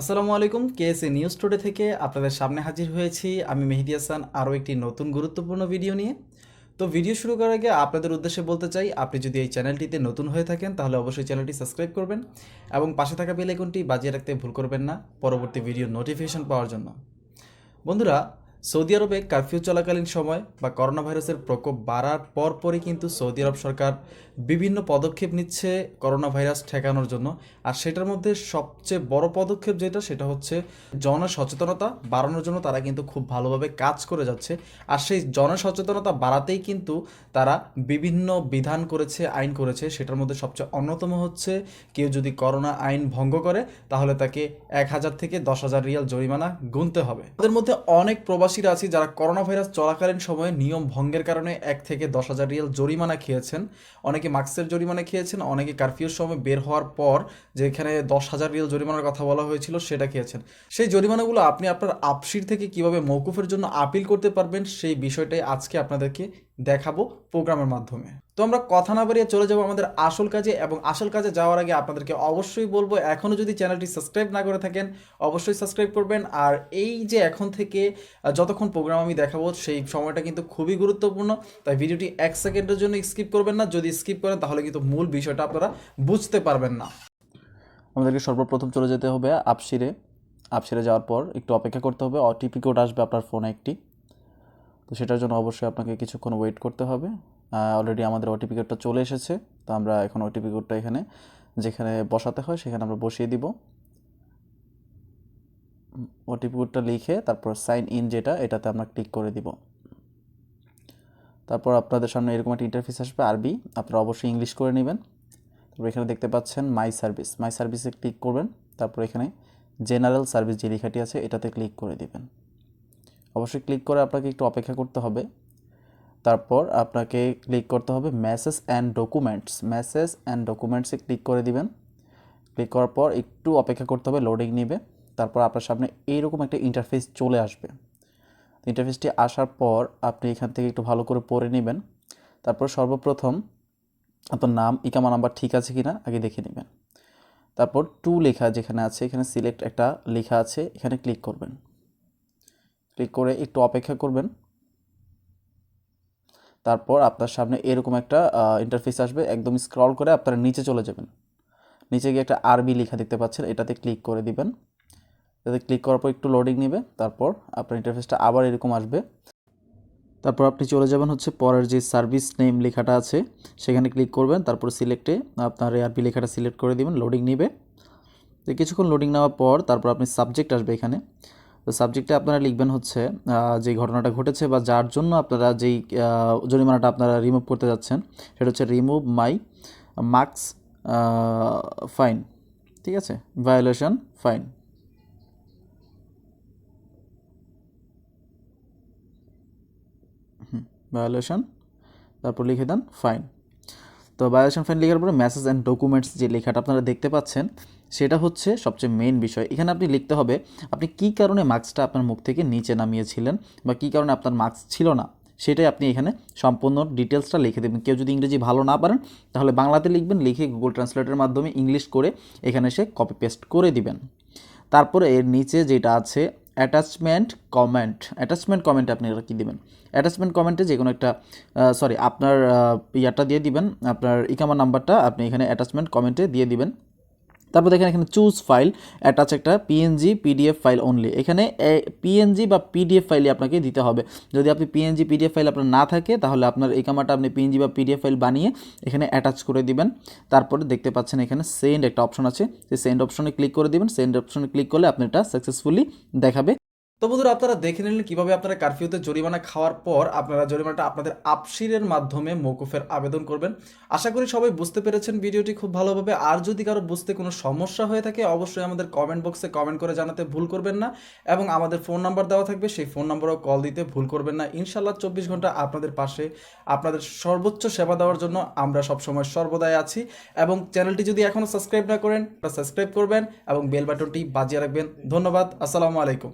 আসসালামু আলাইকুম KSA news today থেকে আপনাদের সামনে হাজির হয়েছি। আমি মেহেদি হাসান, আরও একটি নতুন গুরুত্বপূর্ণ ভিডিও নিয়ে। তো ভিডিও শুরু করার আগে আপনাদের উদ্দেশ্যে বলতে চাই, আপনি যদি এই চ্যানেলটিতে নতুন হয়ে থাকেন, তাহলে অবশ্যই চ্যানেলটি সাবস্ক্রাইব করবেন এবং পাশে থাকা বেল আইকনটি বাজিয়ে রাখতে ভুল করবেন না। পরবর্তী ভিডিও নোটিফিকেশন পাওয়ার জন্য। বন্ধুরা সৌদি আরবে কারফিউ চলাকালীন সময় বা করোনা ভাইরাসের প্রকোপ বাড়ার পরপরই কিন্তু সৌদি আরব সরকার বিভিন্ন পদক্ষেপ নিচ্ছে করোনা ভাইরাস ঠেকানোর জন্য। আর সেটার মধ্যে সবচেয়ে বড় পদক্ষেপ যেটা, সেটা হচ্ছে জনসচেতনতা বাড়ানোর জন্য তারা কিন্তু খুব ভালোভাবে কাজ করে যাচ্ছে। আর সেই জনসচেতনতা বাড়াতেই কিন্তু তারা বিভিন্ন বিধান করেছে, আইন করেছে। সেটার মধ্যে সবচেয়ে অন্যতম হচ্ছে কেউ যদি করোনা আইন ভঙ্গ করে, তাহলে তাকে এক হাজার থেকে দশ হাজার রিয়াল জরিমানা গুনতে হবে। তাদের মধ্যে অনেক প্রবাসীরা আছি যারা করোনা ভাইরাস চলাকালীন সময়ে নিয়ম ভঙ্গের কারণে এক থেকে দশ হাজার রিয়াল জরিমানা খেয়েছেন। অনেকে মাস্কের জরিমানা খেয়েছেন, অনেকে কারফিউর সময় বের হওয়ার পর যেখানে দশ হাজার রিয়াল জরিমানার কথা বলা হয়েছিল সেটা খেয়েছেন। সেই জরিমানাগুলো আপনি আপনার আপসির থেকে কীভাবে মৌকুফের জন্য আপিল করতে পারবেন সেই বিষয়টাই আজকে আপনাদেরকে দেখাবো প্রোগ্রামের মাধ্যমে। তো আমরা কথা না বাড়িয়ে চলে যাব আমাদের আসল কাজে এবং আসল কাজে যাওয়ার আগে আপনাদেরকে অবশ্যই বলব এখনও যদি চ্যানেলটি সাবস্ক্রাইব না করে থাকেন, অবশ্যই সাবস্ক্রাইব করবেন। আর এই যে এখন থেকে যতক্ষণ প্রোগ্রাম আমি দেখাবো, সেই সময়টা কিন্তু খুবই গুরুত্বপূর্ণ। তাই ভিডিওটি এক সেকেন্ডের জন্য স্কিপ করবেন না। যদি স্কিপ করেন, তাহলে কিন্তু মূল বিষয়টা আপনারা বুঝতে পারবেন না। আমাদেরকে সর্বপ্রথম চলে যেতে হবে আপসিরে। আপসিরে যাওয়ার পর একটু অপেক্ষা করতে হবে। ওটিপি কোড আসবে আপনার ফোনে একটি। তো সেটার জন্য অবশ্যই আপনাকে কিছুক্ষণ ওয়েট করতে হবে। অলরেডি আমাদের ওটিপি কোডটা চলে এসেছে, তো আমরা এখন ওটিপি কোডটা এখানে, যেখানে বসাতে হয়, সেখানে আমরা বসিয়ে দিব। ওটিপি কোডটা লিখে তারপর সাইন ইন যেটা, এটাতে আমরা ক্লিক করে দিব। তারপর আপনাদের সামনে এরকম একটা ইন্টারফেস আসবে আরবি আপনারা অবশ্যই ইংলিশ করে নেবেন। তারপর এখানে দেখতে পাচ্ছেন মাই সার্ভিস মাই সার্ভিসে ক্লিক করবেন। তারপর এখানে জেনারেল সার্ভিস যে লেখাটি আছে, এটাতে ক্লিক করে দিবেন। অবশ্যই ক্লিক করে আপনাকে একটু অপেক্ষা করতে হবে। তারপর আপনাকে ক্লিক করতে হবে message and documents. Message and ডকুমেন্টসে click করে দিবেন। ক্লিক করার পর একটু অপেক্ষা করতে হবে লোডিং নেবে। তারপর আপনার সামনে এইরকম একটা ইন্টারফেস চলে আসবে। ইন্টারফেসটি আসার পর আপনি এখান থেকে একটু ভালো করে পড়ে নেবেন। তারপর সর্বপ্রথম আপনার নাম, ইকামা নাম্বার ঠিক আছে কি না আগে দেখে নেবেন। তারপর টু লেখা যেখানে আছে, এখানে সিলেক্ট একটা লেখা আছে, এখানে ক্লিক করবেন। ক্লিক করে একটু অপেক্ষা করবেন। তারপর আপনার সামনে এরকম একটা ইন্টারফেস আসবে। একদম স্ক্রল করে আপনারা নিচে চলে যাবেন। নিচে গিয়ে একটা আরবি লেখা দেখতে পাচ্ছেন, এটাতে ক্লিক করে দিবেন। এটাতে ক্লিক করার পর একটু লোডিং নেবে। তারপর আপনার ইন্টারফেসটা আবার এরকম আসবে। তারপর আপনি চলে যাবেন হচ্ছে পরের যে সার্ভিস নেম লেখাটা আছে, সেখানে ক্লিক করবেন। তারপর সিলেক্টে আপনার এআরপি লেখাটা সিলেক্ট করে দিবেন লোডিং নেবে। কিছুক্ষণ লোডিং নেওয়ার পর তারপর আপনি সাবজেক্ট আসবে এখানে। তো সাবজেক্টে আপনারা লিখবেন হচ্ছে যে ঘটনাটা ঘটেছে বা যার জন্য আপনারা যেই জরিমানাটা আপনারা রিমুভ করতে যাচ্ছেন, সেটা হচ্ছে রিমুভ মাই মার্কস ফাইন ঠিক আছে? ভায়োলেশন ফাইন ভায়োলেশন তারপর লিখে দেন ফাইন তো ভায়োলেশন ফাইন লেখার পরে মেসেজ অ্যান্ড ডকুমেন্টস যে লেখাটা আপনারা দেখতে পাচ্ছেন, সেটা হচ্ছে সবচেয়ে মেন বিষয়। এখানে আপনি লিখতে হবে, আপনি কী কারণে মার্কসটা আপনার মুখ থেকে নিচে নামিয়েছিলেন বা কী কারণে আপনার মার্কস ছিল না? সেটাই আপনি এখানে সম্পূর্ণ ডিটেলসটা লিখে দেবেন। কেউ যদি ইংরেজি ভালো না পারেন, তাহলে বাংলাতে লিখবেন, লিখে গুগল ট্রান্সলেটের মাধ্যমে ইংলিশ করে এখানে সে কপি পেস্ট করে দিবেন। তারপরে এর নিচে যেটা আছে অ্যাটাচমেন্ট কমেন্ট অ্যাটাচমেন্ট কমেন্টে আপনি এটা কী দেবেন? অ্যাটাচমেন্ট কমেন্টে যে কোনো একটা সরি আপনার ইয়াটা দিয়ে দিবেন, আপনার ইকামা নাম্বারটা আপনি এখানে অ্যাটাচমেন্ট কমেন্টে দিয়ে দিবেন। তারপর দেখেন এখানে চুজ ফাইল অ্যাটাচ একটা পিএনজি পিডিএফ ফাইল অনলি এখানে পিএনজি বা পিডিএফ ফাইলই আপনাকে দিতে হবে। যদি আপনি পিএনজি পিডিএফ ফাইল আপনার না থাকে, তাহলে আপনার এই কামাটা আপনি পিএনজি বা পিডিএফ ফাইল বানিয়ে এখানে অ্যাটাচ করে দিবেন। তারপরে দেখতে পাচ্ছেন এখানে সেন্ড একটা অপশন আছে। সেই সেন্ড অপশনে ক্লিক করে দিবেন। সেন্ড অপশনে ক্লিক করলে আপনি এটা সাকসেসফুলি দেখাবে। তো বন্ধুরা, আপনারা দেখে নিলেন কীভাবে আপনারা কারফিউতে জরিমানা খাওয়ার পর আপনারা জরিমানাটা আপনাদের আপসিরের মাধ্যমে মৌকুফের আবেদন করবেন। আশা করি সবাই বুঝতে পেরেছেন ভিডিওটি খুব ভালোভাবে। আর যদি কারও বুঝতে কোনো সমস্যা হয়ে থাকে, অবশ্যই আমাদের কমেন্ট বক্সে কমেন্ট করে জানাতে ভুল করবেন না। এবং আমাদের ফোন নাম্বার দেওয়া থাকবে, সেই ফোন নাম্বারও কল দিতে ভুল করবেন না। ইনশাল্লাহ চব্বিশ ঘণ্টা আপনাদের পাশে, আপনাদের সর্বোচ্চ সেবা দেওয়ার জন্য আমরা সবসময় সর্বদাই আছি। এবং চ্যানেলটি যদি এখনও সাবস্ক্রাইব না করেন সাবস্ক্রাইব করবেন এবং বেল বাটনটি বাজিয়ে রাখবেন। ধন্যবাদ, আসসালামু আলাইকুম।